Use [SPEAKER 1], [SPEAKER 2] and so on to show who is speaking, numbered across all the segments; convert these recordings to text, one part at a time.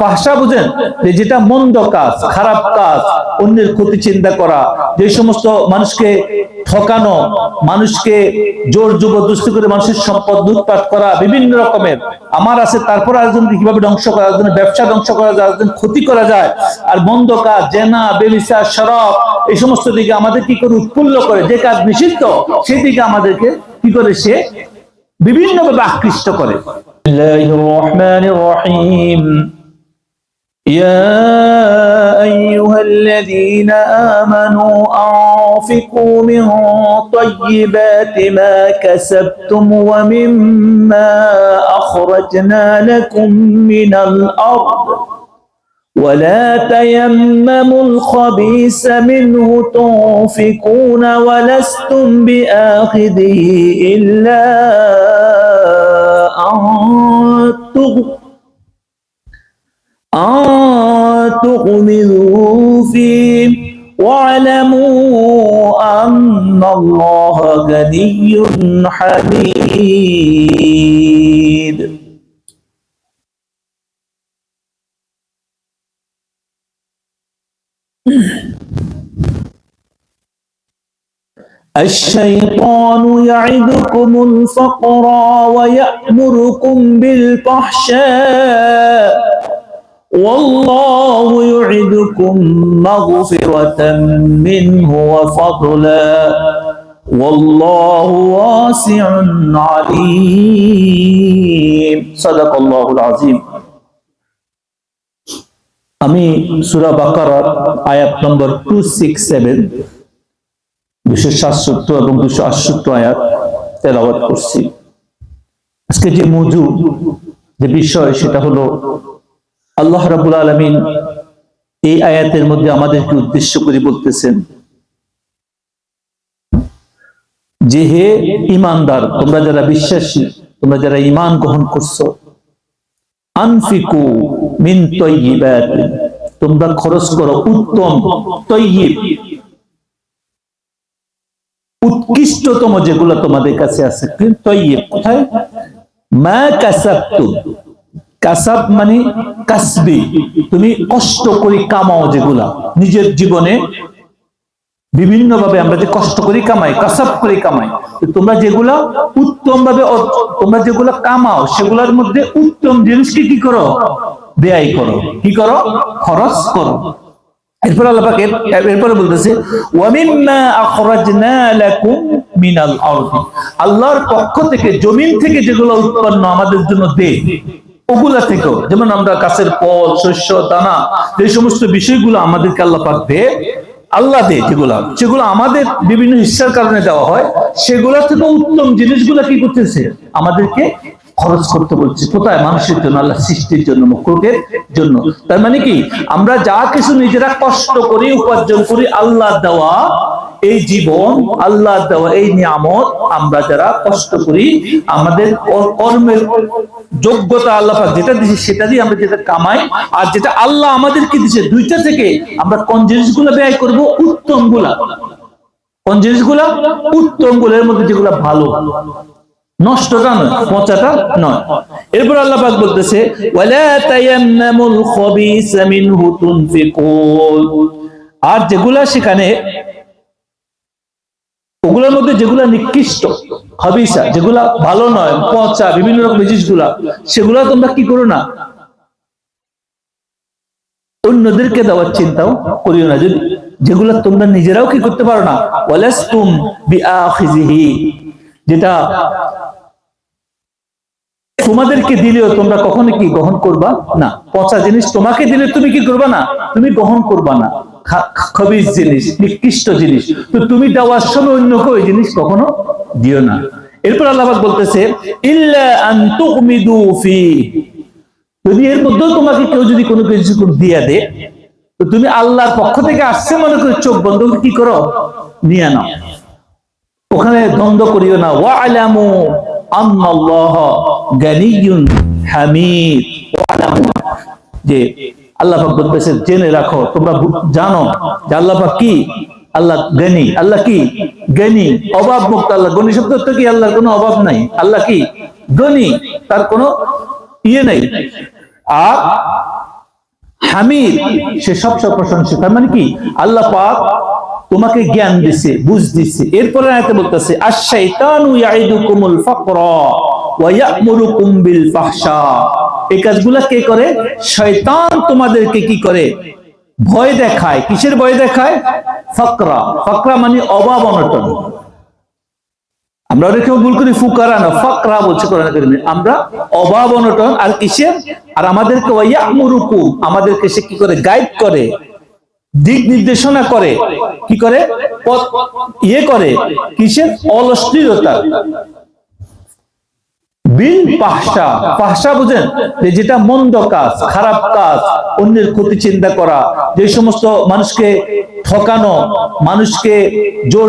[SPEAKER 1] ফাহসা বুঝেন যে যেটা মন্দ কাজ, খারাপ কাজ, অন্যের ক্ষতি চিন্তা করা, যে সমস্ত মানুষকে ঠকানো, মানুষকে জোর যুব দুষ্টি করে মানুষের সম্পদ লুটপাট করা, বিভিন্ন রকমের, আমার আছে, তারপর আরেকজনকে কীভাবে ধ্বংস করা একজনের ব্যবসা ধ্বংস করা যায় একজন ক্ষতি করা যায়, আর মন্দ কাজ, জেনা বেবিসা সরব এই সমস্ত দিকে আমাদের কি করে উৎফুল্ল করে, যে কাজ নিষিদ্ধ সেই দিকে আমাদেরকে কি করে সে বিভিন্নভাবে আকৃষ্ট করে।
[SPEAKER 2] يا أيها الذين آمنوا أنفقوا من طيبات ما كسبتم ومما أخرجنا لكم من الأرض ولا تيمموا الخبيث منه تنفقون ولستم بآخذه إلا أن تغ- أن تغمضوا فيه واعلموا أن الله غني حميد الشيطان يعدكم الفقر ويأمركم بالفحشاء والله يعدكم مغفرة منه وفضلا والله واسع عليم صدق الله العظيم
[SPEAKER 1] আমি সুরা বাকারার আয়াত নম্বর টু সিক্স সেভেন দুশো সাতষট্টি এবং দুশো আটষট্টি আয়াত তেলাওয়াত করছি আজকে যে মজু যে বিষয় সেটা হলো আল্লাহ রাবুল আলমিন এই আয়াতের মধ্যে আমাদেরকে উদ্দেশ্য করে বলতেছেন যে হে ইমানদার তোমরা যারা বিশ্বাসী, তোমরা যারা ইমান গ্রহণ করছ, আনফিকু মিন তোমরা খরচ করো উত্তম, তৈয়ব। উৎকৃষ্টতম যেগুলো তোমাদের কাছে আছে তৈয়ব কোথায়? মা কাসাবতু। কাসাব মানে কাসবি। তুমি কষ্ট করে কামাও যেগুলা। নিজের জীবনে বিভিন্ন ভাবে আমরা যে কষ্ট করি কামাই, কাসাব করে কামাই তোমরা যেগুলা উত্তম ভাবে তোমরা যেগুলা কামাও, সেগুলোর মধ্যে উত্তম জিনিসকে কি করো? ব্যয় করো। কি করো? খরচ করো। এরপর আল্লাহ পাক এর- এরপরে বলতেছে আল্লাহর পক্ষ থেকে জমিন থেকে যেগুলো উৎপন্ন আমাদের জন্য দে। ওগুলা থেকেও, যেমন আমরা গাছের ফল শস্য, দানা, এই সমস্ত বিষয়গুলো আমাদেরকে আল্লাহ পাক দে, আল্লাহ দে যেগুলা। যেগুলো আমাদের বিভিন্ন ইচ্ছার কারণে দেওয়া হয়, সেগুলা থেকে উত্তম জিনিসগুলা কি করতেছে? আমাদেরকে খরচ করতে বলছে। কোথায়? মানুষের জন্য, আল্লাহ সৃষ্টির জন্য মুখের জন্য। তার মানে কি? আমরা যা কিছু নিজেরা কষ্ট করি, উপার্জন করি, আল্লাহ দেওয়া এই জীবন, আল্লাহ দেওয়া এই নিয়ামত আমরা যারা কষ্ট করি, আমাদের কর্মের যোগ্যতা আল্লাহ যেটা দিচ্ছে সেটা দিয়ে আমরা যেটা কামাই, আর যেটা আল্লাহ আমাদেরকে দিচ্ছে দুইটা থেকে আমরা কোন জিনিসগুলো ব্যয় করব? উত্তমগুলা কোন জিনিসগুলা? উত্তমগুলোর মধ্যে যেগুলো ভালো। নষ্টটা নয়, পচাটা নয়। এরপর আল্লাহ বলতেছে আর যেগুলা সেখানে ওগুলোর মধ্যে যেগুলা নিকৃষ্ট হবিসা যেগুলা ভালো নয়, পচা, বিভিন্ন রকম জিনিসগুলা, সেগুলা তোমরা কি করো না? অন্যদেরকে দেওয়ার চিন্তাও করিও না। যদি যেগুলা তোমরা নিজেরাও কি করতে পারো না? যেটা তোমাদেরকে দিলেও তোমরা কখনো কি গ্রহণ করবা না? পচা জিনিস তোমাকে দিলে তুমি কি করবা না? তুমি গ্রহণ করবা না। খবিজ জিনিস, নিকৃষ্ট জিনিস। তো তুমি দেওয়ার সময় অন্যকে ওই জিনিস কখনো দিও না। এরপর আল্লাহ বলতেছে যদি এর মধ্যেও তোমাকে কেউ যদি কোনো কিছু দিয়ে দে, তো তুমি আল্লাহর পক্ষ থেকে আসছে মনে করে চোখ বন্ধ কি করো? নিয়ে নাও। ওখানে দ্বন্দ্ব করিও না। ওয়ালামু আন্নাল্লাহ গানিয়ুন হামিদ। ওয়ালামু যে আল্লাহ পাক বলতেছে, জেনে রাখো, তোমরা জানো যে আল্লাহ পাক কি? আল্লাহ জ্ঞানী। আল্লাহ কি? জ্ঞানী। অভাব মুক্ত আল্লাহ। গণী শব্দ তো কি? আল্লাহর কোনো অভাব নাই। আল্লাহ কি? গণী তার কোনো ইয়ে নাই। আর হামিদ, সে সবচেয়ে প্রশংসিত। মানে কি? আল্লাহ পাক তোমাকে জ্ঞান দিছে, বুঝ দিছে। এরপরে আয়াতে বলতেছে, আশ-শাইতানু ইয়াইদুকুমুল ফাকরা ওয়া ইয়া'মুরুকুম বিল ফাহশা। এই কাজগুলা কে করে? শয়তান তোমাদেরকে কি করে? ভয় দেখায়। কিসের ভয় দেখায়? ফকরা। ফকরা মানে অভাব অনটন। আমরা অনেকেও ভুল করি, ফুকারা না, ফাকরা বলছে আমরা অভাব অনটন, আর কিসের? আর আমাদেরকে ওয়াইয়ামুরুকুম আমাদেরকে সে কি করে? গাইড করে, দিক নির্দেশনা করে। কি করে? ইয়ে করে। কিসের? অলস্থিরতা বুঝেন? যে যেটা মন্দ কাজ, খারাপ কাজ, অন্যের ক্ষতি চিন্তা করা, যে সমস্ত মানুষকে ঠকানো, মানুষকে জোর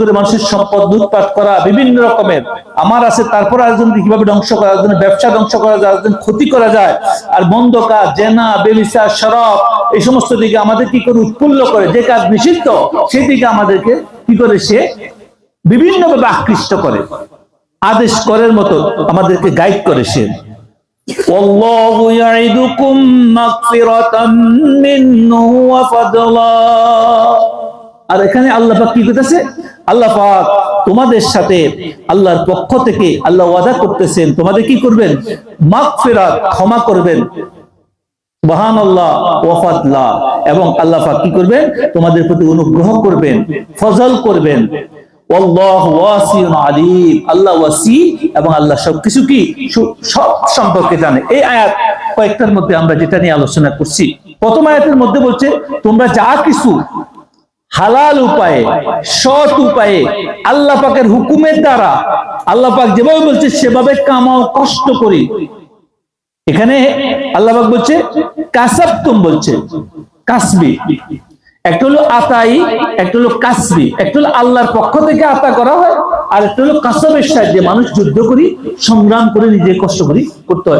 [SPEAKER 1] করে মানুষের সম্পদ লুটপাট করা, বিভিন্ন রকমের। আমার আছে, তারপর আরেকজনকে কীভাবে ধ্বংস করা একজন ব্যবসা ধ্বংস করা যায় একজন ক্ষতি করা যায়, আর মন্দ কাজ, জেনা বেবিসা শরাব এই সমস্ত দিকে আমাদের কি করে উৎফুল্ল করে? যে কাজ নিষিদ্ধ, সেই দিকে আমাদেরকে কি করে সে বিভিন্নভাবে আকৃষ্ট করে। আদেশ করার মতো আমাদেরকে গাইড
[SPEAKER 2] করেছেন
[SPEAKER 1] আর এখানে আল্লাহ কি করতেছে? আল্লাহ পাক তোমাদের সাথে আল্লাহর পক্ষ থেকে আল্লাহ ওয়াদা করতেছেন। তোমাদের কি করবেন? মাকফেরাত ক্ষমা করবেন। মহান আল্লাহ ওয়াফাতলা এবং আল্লাহ কি করবেন? তোমাদের প্রতি অনুগ্রহ করবেন, ফজল করবেন। তোমরা যা কিছু হালাল উপায়ে, সৎ উপায়ে আল্লাহ পাকের হুকুমের দ্বারা, আল্লাহ পাক যেভাবে বলছে, সেভাবে কামাও, কষ্ট করি। এখানে আল্লাহ পাক বলছে, কাসাবতুম বলছে, কাসবি। একটা হলো আতাই, একটা হলো কাসবি একটা হলো আল্লাহর পক্ষ থেকে আতা করা হয়, আর একটা হলো কাসবের সাহায্যে মানুষ যুদ্ধ করি, সংগ্রাম করে নিজে কষ্ট করি, করতে হয়।